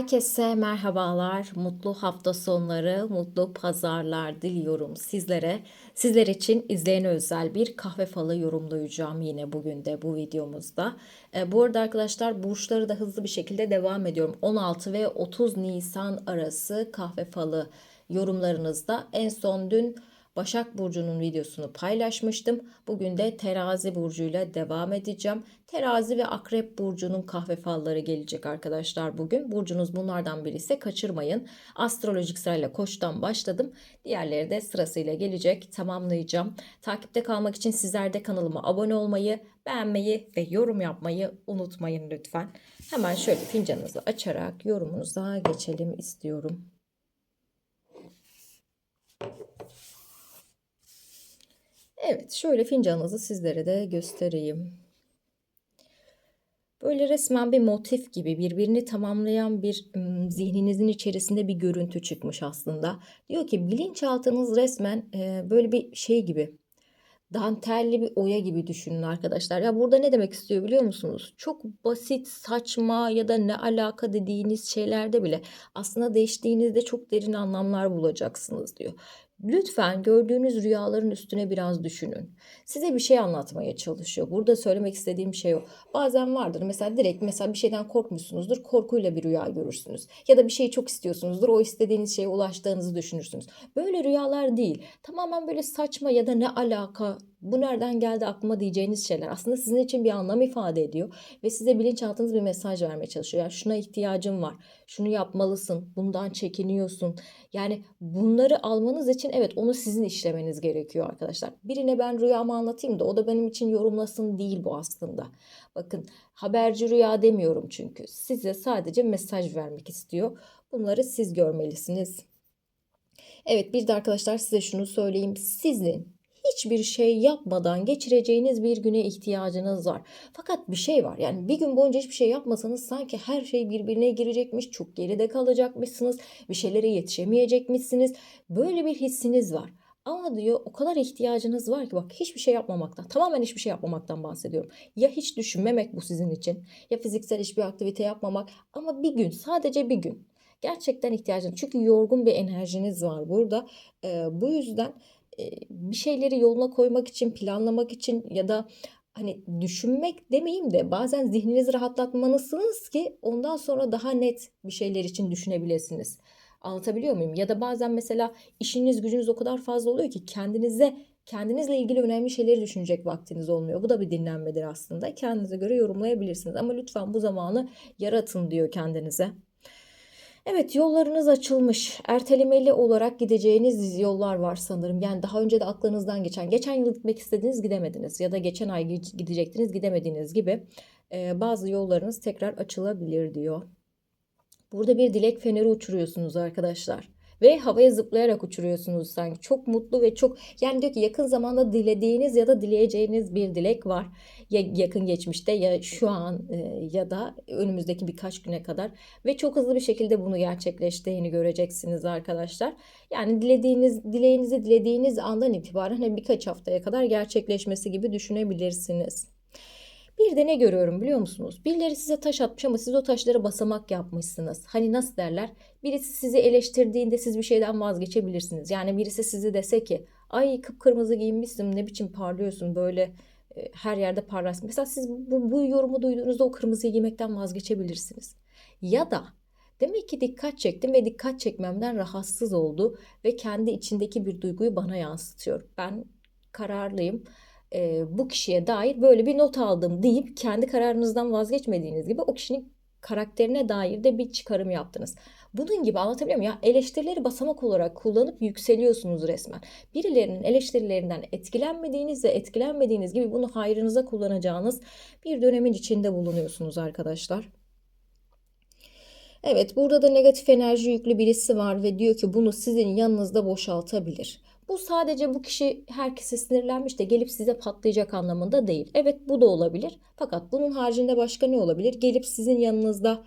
Herkese merhabalar, mutlu hafta sonları, mutlu pazarlar diliyorum sizlere. Sizler için izleyene özel bir kahve falı yorumlayacağım yine bugün de bu videomuzda. E, bu arada arkadaşlar burçları da hızlı bir şekilde devam ediyorum. 16 ve 30 Nisan arası kahve falı yorumlarınızda en son dün Başak Burcu'nun videosunu paylaşmıştım. Bugün de Terazi Burcu'yla devam edeceğim. Terazi ve Akrep Burcu'nun kahve falları gelecek arkadaşlar bugün. Burcunuz bunlardan biri ise kaçırmayın. Astrolojik sırayla Koç'tan başladım. Diğerleri de sırasıyla gelecek. Tamamlayacağım. Takipte kalmak için sizler de kanalıma abone olmayı, beğenmeyi ve yorum yapmayı unutmayın lütfen. Hemen şöyle fincanınızı açarak yorumunuza geçelim istiyorum. Evet, şöyle fincanınızı sizlere de göstereyim. Böyle resmen bir motif gibi birbirini tamamlayan bir zihninizin içerisinde bir görüntü çıkmış aslında. Diyor ki bilinçaltınız resmen böyle bir şey gibi dantelli bir oya gibi düşünün arkadaşlar. Ya burada ne demek istiyor biliyor musunuz? Çok basit, saçma ya da ne alaka dediğiniz şeylerde bile aslında değiştiğinizde çok derin anlamlar bulacaksınız diyor. Lütfen gördüğünüz rüyaların üstüne biraz düşünün. Size bir şey anlatmaya çalışıyor. Burada söylemek istediğim şey o. Bazen vardır mesela direkt mesela bir şeyden korkmuşsunuzdur. Korkuyla bir rüya görürsünüz. Ya da bir şeyi çok istiyorsunuzdur. O istediğiniz şeye ulaştığınızı düşünürsünüz. Böyle rüyalar değil. Tamamen böyle saçma ya da ne alaka bu nereden geldi aklıma diyeceğiniz şeyler aslında sizin için bir anlam ifade ediyor ve size bilinçaltınız bir mesaj vermeye çalışıyor. Yani şuna ihtiyacım var, şunu yapmalısın, bundan çekiniyorsun. Yani bunları almanız için evet onu sizin işlemeniz gerekiyor arkadaşlar. Birine ben rüyamı anlatayım da o da benim için yorumlasın değil bu aslında. Bakın haberci rüya demiyorum çünkü size sadece mesaj vermek istiyor. Bunları siz görmelisiniz. Evet bir de arkadaşlar size şunu söyleyeyim. Sizin hiçbir şey yapmadan geçireceğiniz bir güne ihtiyacınız var. Fakat bir şey var. Yani bir gün boyunca hiçbir şey yapmasanız sanki her şey birbirine girecekmiş, çok geride kalacakmışsınız, bir şeylere yetişemeyecekmişsiniz. Böyle bir hissiniz var. Ama diyor o kadar ihtiyacınız var ki bak hiçbir şey yapmamaktan, tamamen hiçbir şey yapmamaktan bahsediyorum. Ya hiç düşünmemek bu sizin için, ya fiziksel hiçbir aktivite yapmamak ama bir gün, sadece bir gün. Gerçekten ihtiyacınız. Çünkü yorgun bir enerjiniz var burada. Ee, bu yüzden bir şeyleri yoluna koymak için, planlamak için ya da hani düşünmek demeyeyim de bazen zihninizi rahatlatmalısınız ki ondan sonra daha net bir şeyler için düşünebilirsiniz. Anlatabiliyor muyum? Ya da bazen mesela işiniz gücünüz o kadar fazla oluyor ki kendinize kendinizle ilgili önemli şeyleri düşünecek vaktiniz olmuyor. Bu da bir dinlenmedir aslında. Kendinize göre yorumlayabilirsiniz ama lütfen bu zamanı yaratın diyor kendinize. Evet yollarınız açılmış. Ertelemeli olarak gideceğiniz yollar var sanırım. Yani daha önce de aklınızdan geçen, geçen yıl gitmek istediğiniz gidemediniz ya da geçen ay gidecektiniz gidemediğiniz gibi e, bazı yollarınız tekrar açılabilir diyor. Burada bir dilek feneri uçuruyorsunuz arkadaşlar ve havaya zıplayarak uçuruyorsunuz sanki. Çok mutlu ve çok yani diyor ki yakın zamanda dilediğiniz ya da dileyeceğiniz bir dilek var. Ya yakın geçmişte ya şu an e, ya da önümüzdeki birkaç güne kadar ve çok hızlı bir şekilde bunu gerçekleştiğini göreceksiniz arkadaşlar. Yani dilediğiniz dileğinizi dilediğiniz andan itibaren hani birkaç haftaya kadar gerçekleşmesi gibi düşünebilirsiniz. Bir de ne görüyorum biliyor musunuz? Birileri size taş atmış ama siz o taşları basamak yapmışsınız. Hani nasıl derler? Birisi sizi eleştirdiğinde siz bir şeyden vazgeçebilirsiniz. Yani birisi sizi dese ki ay kıpkırmızı giyinmişsin ne biçim parlıyorsun böyle e, her yerde parlarsın. Mesela siz bu, bu yorumu duyduğunuzda o kırmızıyı giymekten vazgeçebilirsiniz. Ya da demek ki dikkat çektim ve dikkat çekmemden rahatsız oldu ve kendi içindeki bir duyguyu bana yansıtıyor. Ben kararlıyım e, bu kişiye dair böyle bir not aldım deyip kendi kararınızdan vazgeçmediğiniz gibi o kişinin karakterine dair de bir çıkarım yaptınız. Bunun gibi anlatabiliyor muyum? Ya eleştirileri basamak olarak kullanıp yükseliyorsunuz resmen. Birilerinin eleştirilerinden etkilenmediğiniz ve etkilenmediğiniz gibi bunu hayrınıza kullanacağınız bir dönemin içinde bulunuyorsunuz arkadaşlar. Evet burada da negatif enerji yüklü birisi var ve diyor ki bunu sizin yanınızda boşaltabilir. Bu sadece bu kişi herkese sinirlenmiş de gelip size patlayacak anlamında değil. Evet bu da olabilir. Fakat bunun haricinde başka ne olabilir? Gelip sizin yanınızda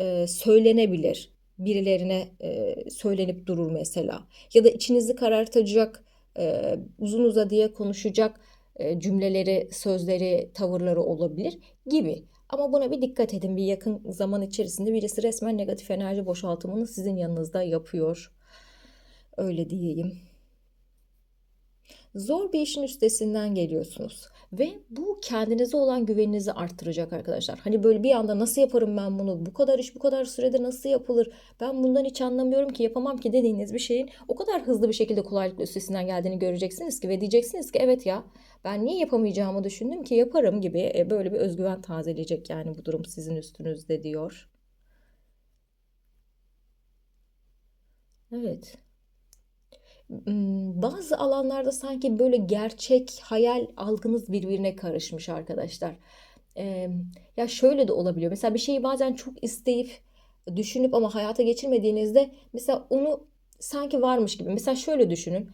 e, söylenebilir. Birilerine e, söylenip durur mesela. Ya da içinizi karartacak, e, uzun uzadıya konuşacak e, cümleleri, sözleri, tavırları olabilir gibi. Ama buna bir dikkat edin. Bir yakın zaman içerisinde birisi resmen negatif enerji boşaltımını sizin yanınızda yapıyor. Öyle diyeyim. Zor bir işin üstesinden geliyorsunuz ve bu kendinize olan güveninizi arttıracak arkadaşlar. Hani böyle bir anda nasıl yaparım ben bunu? Bu kadar iş bu kadar sürede nasıl yapılır? Ben bundan hiç anlamıyorum ki yapamam ki dediğiniz bir şeyin o kadar hızlı bir şekilde kolaylıkla üstesinden geldiğini göreceksiniz ki ve diyeceksiniz ki evet ya ben niye yapamayacağımı düşündüm ki yaparım gibi e, böyle bir özgüven tazeleyecek yani bu durum sizin üstünüzde diyor. Evet. Bazı alanlarda sanki böyle gerçek, hayal algınız birbirine karışmış arkadaşlar. Ee, ya şöyle de olabiliyor. Mesela bir şeyi bazen çok isteyip düşünüp ama hayata geçirmediğinizde mesela onu sanki varmış gibi. Mesela şöyle düşünün.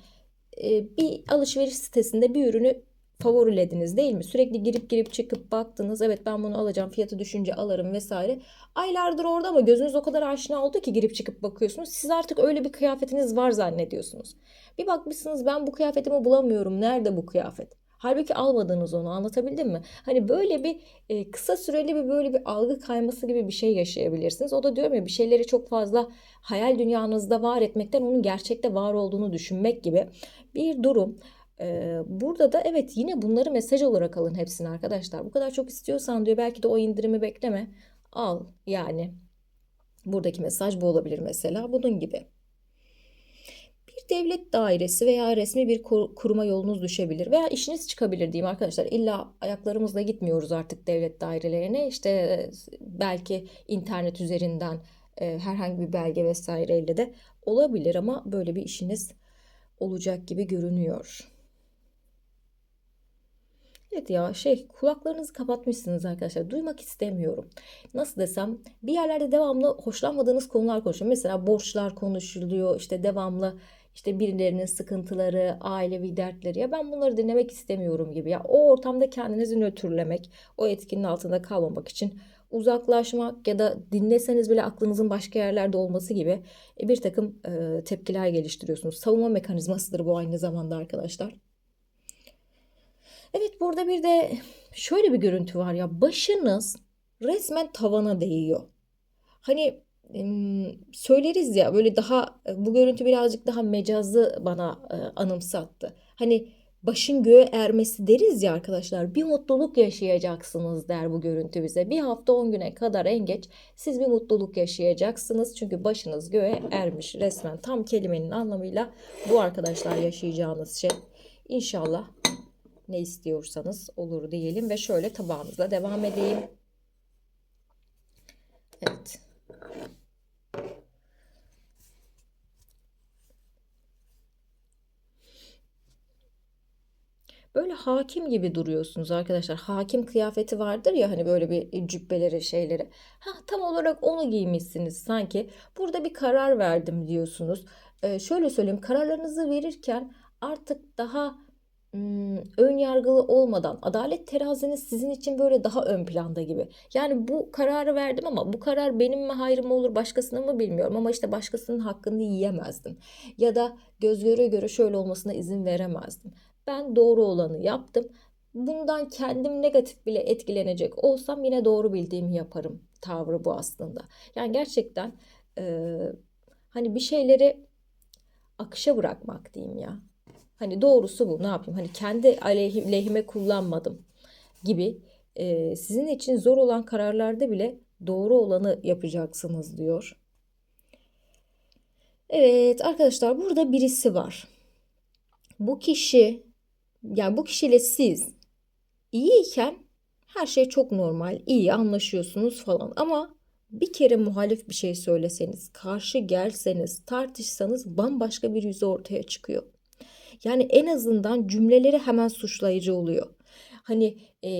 Ee, bir alışveriş sitesinde bir ürünü favorilediniz değil mi? Sürekli girip girip çıkıp baktınız. Evet ben bunu alacağım. Fiyatı düşünce alırım vesaire. Aylardır orada ama gözünüz o kadar aşina oldu ki girip çıkıp bakıyorsunuz. Siz artık öyle bir kıyafetiniz var zannediyorsunuz. Bir bakmışsınız ben bu kıyafetimi bulamıyorum. Nerede bu kıyafet? Halbuki almadınız onu anlatabildim mi? Hani böyle bir e, kısa süreli bir böyle bir algı kayması gibi bir şey yaşayabilirsiniz. O da diyorum ya bir şeyleri çok fazla hayal dünyanızda var etmekten onun gerçekte var olduğunu düşünmek gibi bir durum. Burada da evet yine bunları mesaj olarak alın hepsini arkadaşlar. Bu kadar çok istiyorsan diyor belki de o indirimi bekleme. Al yani. Buradaki mesaj bu olabilir mesela. Bunun gibi. Bir devlet dairesi veya resmi bir kuruma yolunuz düşebilir veya işiniz çıkabilir diyeyim arkadaşlar. İlla ayaklarımızla gitmiyoruz artık devlet dairelerine. İşte belki internet üzerinden e, herhangi bir belge vesaireyle de olabilir ama böyle bir işiniz olacak gibi görünüyor. Evet ya şey kulaklarınızı kapatmışsınız arkadaşlar. Duymak istemiyorum. Nasıl desem bir yerlerde devamlı hoşlanmadığınız konular konuşuyor. Mesela borçlar konuşuluyor. işte devamlı işte birilerinin sıkıntıları, ailevi dertleri. Ya ben bunları dinlemek istemiyorum gibi. Ya o ortamda kendinizi nötrlemek, o etkinin altında kalmamak için uzaklaşmak ya da dinleseniz bile aklınızın başka yerlerde olması gibi bir takım tepkiler geliştiriyorsunuz. Savunma mekanizmasıdır bu aynı zamanda arkadaşlar. Evet burada bir de şöyle bir görüntü var ya başınız resmen tavana değiyor. Hani söyleriz ya böyle daha bu görüntü birazcık daha mecazı bana anımsattı. Hani başın göğe ermesi deriz ya arkadaşlar bir mutluluk yaşayacaksınız der bu görüntü bize. Bir hafta 10 güne kadar en geç siz bir mutluluk yaşayacaksınız. Çünkü başınız göğe ermiş resmen tam kelimenin anlamıyla bu arkadaşlar yaşayacağınız şey. İnşallah ne istiyorsanız olur diyelim ve şöyle tabağımızla devam edeyim. Evet. Böyle hakim gibi duruyorsunuz arkadaşlar. Hakim kıyafeti vardır ya hani böyle bir cübbeleri şeyleri. Ha, tam olarak onu giymişsiniz sanki. Burada bir karar verdim diyorsunuz. Ee, şöyle söyleyeyim kararlarınızı verirken artık daha ön yargılı olmadan adalet teraziniz sizin için böyle daha ön planda gibi. Yani bu kararı verdim ama bu karar benim mi hayrım olur başkasına mı bilmiyorum ama işte başkasının hakkını yiyemezdim. Ya da göz göre göre şöyle olmasına izin veremezdim. Ben doğru olanı yaptım. Bundan kendim negatif bile etkilenecek olsam yine doğru bildiğimi yaparım tavrı bu aslında. Yani gerçekten e, hani bir şeyleri akışa bırakmak diyeyim ya. Hani doğrusu bu ne yapayım? Hani kendi aleyhim, lehime kullanmadım gibi e, sizin için zor olan kararlarda bile doğru olanı yapacaksınız diyor. Evet arkadaşlar burada birisi var. Bu kişi yani bu kişiyle siz iyiyken her şey çok normal, iyi anlaşıyorsunuz falan ama bir kere muhalif bir şey söyleseniz, karşı gelseniz, tartışsanız bambaşka bir yüzü ortaya çıkıyor. Yani en azından cümleleri hemen suçlayıcı oluyor. Hani e,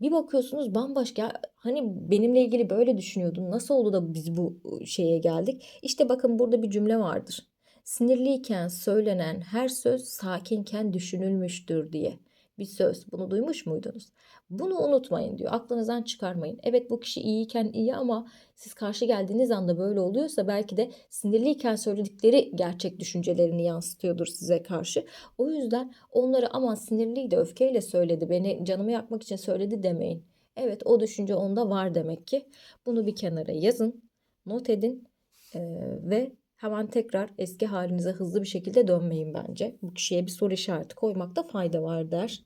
bir bakıyorsunuz bambaşka hani benimle ilgili böyle düşünüyordun nasıl oldu da biz bu şeye geldik? İşte bakın burada bir cümle vardır. Sinirliyken söylenen her söz sakinken düşünülmüştür diye bir söz. Bunu duymuş muydunuz? Bunu unutmayın diyor. Aklınızdan çıkarmayın. Evet bu kişi iyiyken iyi ama siz karşı geldiğiniz anda böyle oluyorsa belki de sinirliyken söyledikleri gerçek düşüncelerini yansıtıyordur size karşı. O yüzden onları aman sinirliydi, öfkeyle söyledi, beni canımı yakmak için söyledi demeyin. Evet o düşünce onda var demek ki. Bunu bir kenara yazın, not edin eee, ve hemen tekrar eski halinize hızlı bir şekilde dönmeyin bence. Bu kişiye bir soru işareti koymakta fayda var der.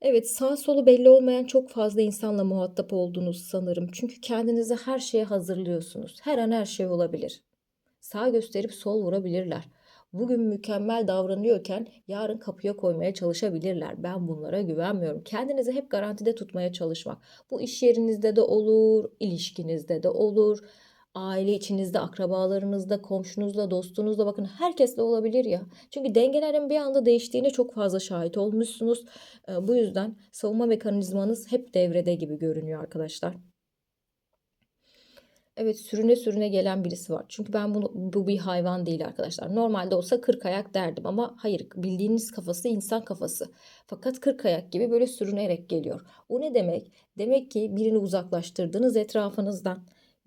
Evet, sağ solu belli olmayan çok fazla insanla muhatap oldunuz sanırım. Çünkü kendinizi her şeye hazırlıyorsunuz. Her an her şey olabilir. Sağ gösterip sol vurabilirler. Bugün mükemmel davranıyorken yarın kapıya koymaya çalışabilirler. Ben bunlara güvenmiyorum. Kendinizi hep garantide tutmaya çalışmak. Bu iş yerinizde de olur, ilişkinizde de olur. Aile içinizde, akrabalarınızda, komşunuzla, dostunuzla bakın herkesle olabilir ya. Çünkü dengelerin bir anda değiştiğine çok fazla şahit olmuşsunuz. Ee, Bu yüzden savunma mekanizmanız hep devrede gibi görünüyor arkadaşlar. Evet sürüne sürüne gelen birisi var. Çünkü ben bunu bu bir hayvan değil arkadaşlar. Normalde olsa 40 ayak derdim ama hayır bildiğiniz kafası insan kafası. Fakat 40 ayak gibi böyle sürünerek geliyor. O ne demek? Demek ki birini uzaklaştırdınız etrafınızdan.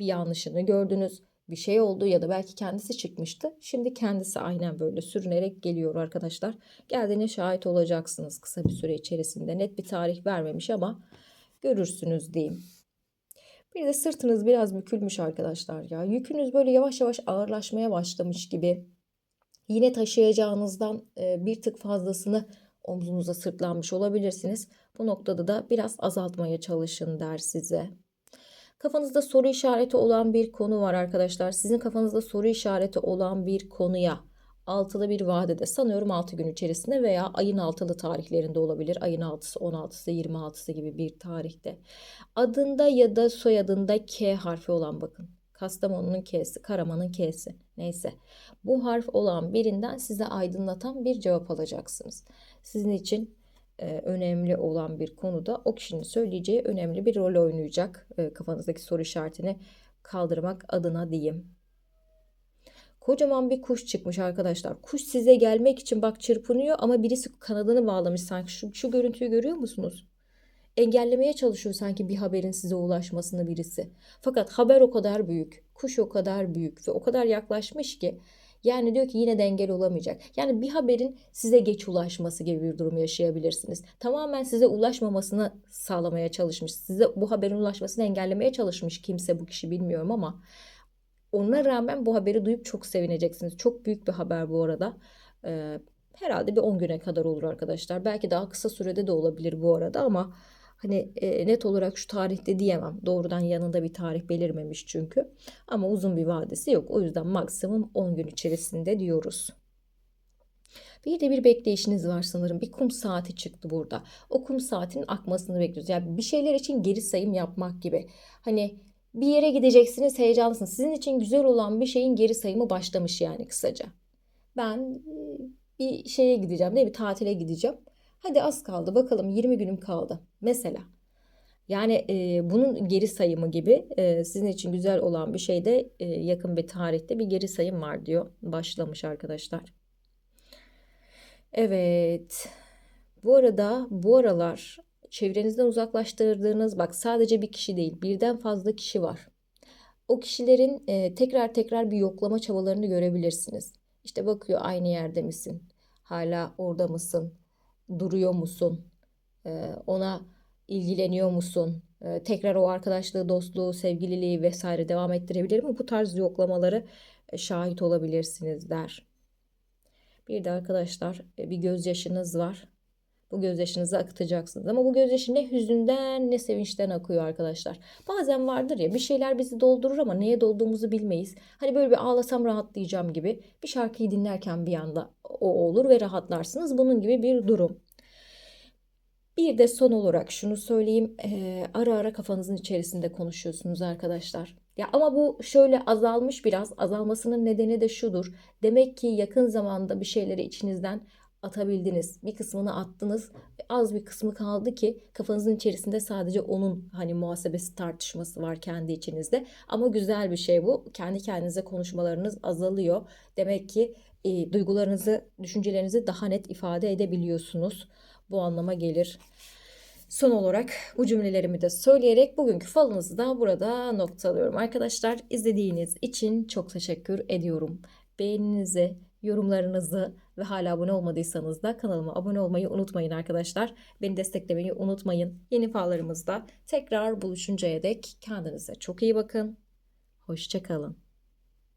Bir yanlışını gördünüz. Bir şey oldu ya da belki kendisi çıkmıştı. Şimdi kendisi aynen böyle sürünerek geliyor arkadaşlar. Geldiğine şahit olacaksınız kısa bir süre içerisinde. Net bir tarih vermemiş ama görürsünüz diyeyim. Bir de sırtınız biraz bükülmüş arkadaşlar ya. Yükünüz böyle yavaş yavaş ağırlaşmaya başlamış gibi. Yine taşıyacağınızdan e, bir tık fazlasını omzunuza sırtlanmış olabilirsiniz. Bu noktada da biraz azaltmaya çalışın der size. Kafanızda soru işareti olan bir konu var arkadaşlar. Sizin kafanızda soru işareti olan bir konuya altılı bir vadede sanıyorum 6 gün içerisinde veya ayın altılı tarihlerinde olabilir. Ayın 6'sı, 16'sı, 26'sı gibi bir tarihte. Adında ya da soyadında K harfi olan bakın. Kastamonu'nun K'si, Karaman'ın K'si. Neyse. Bu harf olan birinden size aydınlatan bir cevap alacaksınız. Sizin için önemli olan bir konuda o kişinin söyleyeceği önemli bir rol oynayacak. E, kafanızdaki soru işaretini kaldırmak adına diyeyim. Kocaman bir kuş çıkmış arkadaşlar. Kuş size gelmek için bak çırpınıyor ama birisi kanadını bağlamış sanki. Şu, şu görüntüyü görüyor musunuz? Engellemeye çalışıyor sanki bir haberin size ulaşmasını birisi. Fakat haber o kadar büyük, kuş o kadar büyük ve o kadar yaklaşmış ki yani diyor ki yine de engel olamayacak. Yani bir haberin size geç ulaşması gibi bir durum yaşayabilirsiniz. Tamamen size ulaşmamasını sağlamaya çalışmış. Size bu haberin ulaşmasını engellemeye çalışmış kimse bu kişi bilmiyorum ama ona rağmen bu haberi duyup çok sevineceksiniz. Çok büyük bir haber bu arada. Ee, herhalde bir 10 güne kadar olur arkadaşlar. Belki daha kısa sürede de olabilir bu arada ama hani e, net olarak şu tarihte diyemem. Doğrudan yanında bir tarih belirmemiş çünkü. Ama uzun bir vadesi yok. O yüzden maksimum 10 gün içerisinde diyoruz. Bir de bir bekleyişiniz var sanırım. Bir kum saati çıktı burada. O kum saatinin akmasını bekliyoruz. Yani bir şeyler için geri sayım yapmak gibi. Hani bir yere gideceksiniz, heyecanlısınız. Sizin için güzel olan bir şeyin geri sayımı başlamış yani kısaca. Ben e, bir şeye gideceğim değil mi? Tatile gideceğim. Hadi az kaldı bakalım 20 günüm kaldı mesela. Yani e, bunun geri sayımı gibi e, sizin için güzel olan bir şeyde e, yakın bir tarihte bir geri sayım var diyor. Başlamış arkadaşlar. Evet. Bu arada bu aralar çevrenizden uzaklaştırdığınız bak sadece bir kişi değil birden fazla kişi var. O kişilerin e, tekrar tekrar bir yoklama çabalarını görebilirsiniz. İşte bakıyor aynı yerde misin? Hala orada mısın? Duruyor musun? E, ona ilgileniyor musun? E, tekrar o arkadaşlığı, dostluğu, sevgililiği vesaire devam ettirebilir mi? Bu tarz yoklamaları e, şahit olabilirsiniz der. Bir de arkadaşlar e, bir gözyaşınız var. Bu gözyaşınızı akıtacaksınız. Ama bu gözyaşı ne hüzünden ne sevinçten akıyor arkadaşlar. Bazen vardır ya bir şeyler bizi doldurur ama neye dolduğumuzu bilmeyiz. Hani böyle bir ağlasam rahatlayacağım gibi bir şarkıyı dinlerken bir anda o olur ve rahatlarsınız. Bunun gibi bir durum. Bir de son olarak şunu söyleyeyim. Ee, ara ara kafanızın içerisinde konuşuyorsunuz arkadaşlar. Ya ama bu şöyle azalmış biraz. Azalmasının nedeni de şudur. Demek ki yakın zamanda bir şeyleri içinizden atabildiniz. Bir kısmını attınız. Az bir kısmı kaldı ki kafanızın içerisinde sadece onun hani muhasebesi tartışması var kendi içinizde. Ama güzel bir şey bu. Kendi kendinize konuşmalarınız azalıyor. Demek ki e, duygularınızı, düşüncelerinizi daha net ifade edebiliyorsunuz. Bu anlama gelir. Son olarak bu cümlelerimi de söyleyerek bugünkü falınızı da burada noktalıyorum. Arkadaşlar izlediğiniz için çok teşekkür ediyorum. Beğeninizi, yorumlarınızı ve hala abone olmadıysanız da kanalıma abone olmayı unutmayın arkadaşlar. Beni desteklemeyi unutmayın. Yeni fallarımızda tekrar buluşuncaya dek kendinize çok iyi bakın. Hoşçakalın.